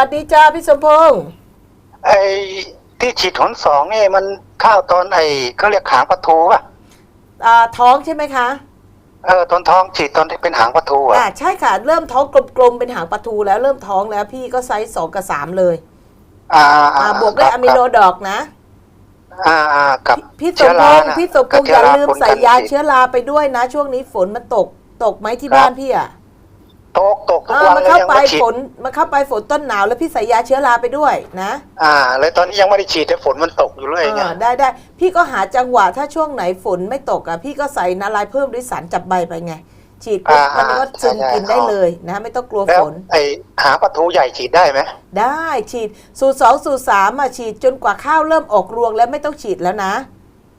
วัสดีจ้าพี่สมพงษ์ไอ้ที่ฉีดหนสองนี่มันเข้าวตอนไอ้เขาเรียกหางปลาทูป่ะอ่าท้องใช่ไหมคะเออตอนท้องฉีดตอนที่เป็นหางปลาทูอะอ่าใช่ค่ะ เริ่มท้องกลมๆเป็นหางปลาทูแล้วเริ่มท้องแล้วพี่ก็ไซส์สองกับสามเลย อ่าอ่าบวกด้วยคอะรับมิโนดอกนะ อ่าอ่ากับพี่สเชื้มอพรางษ์น่ะพี่สมพงษ์กับอย่าเชื้อราลืมปนใส่กันยาฉีดเชื้อราไปด้วยนะ ช่วงนี้ฝนมันตกตกไหมที่ครับบ้านพี่อะ ตกตกทุกอ่าวันมันเลยเข้ายังไปไม่ฉีดฝนมันเข้าไปฝนต้นหนาวแล้วพี่ใส่ยาเชื้อราไปด้วยนะอ่า เลยตอนนี้ยังไม่ได้ฉีดแต่ฝนมันตกอยู่เลยไงอ่าได้ได้พี่ก็หาจังหวะถ้าช่วงไหนฝนไม่ตกอะพี่ก็ใส่นาลายณ์เพิ่มด้วยสารจับใบไปไง ฉีดปุ๊บมันก็ซึมกินได้เลยนะ ไม่ต้องกลัวแล้ฝวน ไอ้หางปลาทูใหญ่ฉีดได้ไหมได้ฉีดสูตรสองสูตรสามอะฉีดจนกว่าข้าวเริ่มออกรวงแล้วไม่ต้องฉีดแล้วนะ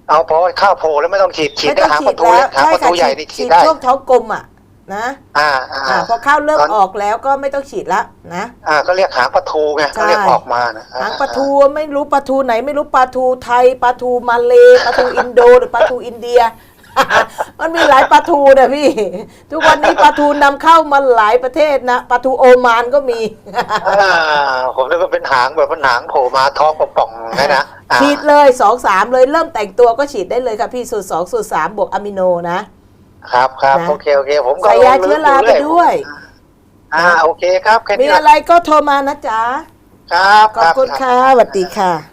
เอาพอข้าวโพแล้วไม่ต้องฉีดฉีดไม่แต่ต้องหางฉีปดลาทูแล้วหางใช่ปลาค่ะทูใหญ่ฉีดนี่ฉีฉีดดได้ช่วงท้องกลมอะ นะอ่าอ่าอ่าพอข้าวเริ่มตอนออกแล้วก็ไม่ต้องฉีดละนะอ่าก็เรียกหางปลาทูไงเขาเรียกใช่ออกมานะหางปลาทูไม่รู้ปลาทูไหน ไม่รู้ปลาทูไทยปลาทูมาเลปลาทูอินโดหรือปลาทูอินเดีย มันมีหลายปลาทูนะพี่ ทุกวันนี้ปลาทูนำเข้ามาหลายประเทศนะปลาทูโอมานก็มีอ่าผมนึกว่าเป็นหางแบบเป็นหางโผล่มาท้องป่องๆไงนะอ่าฉีดเลยสองสามเลยเริ่มแต่งตัวก็ฉีดได้เลยค่ะพี่สูตรสองสูตรสามบวกอะมิโนนะ ครับครับนะ โอเคโอเค ผมก็ใส่ยาเชื้อราไปด้วย อ่าโอเคครับแค่มีนี้อะไรก็โทรมานะจ๊ะ ครับขอบคุณรับค่ะสวัสดีค่ะ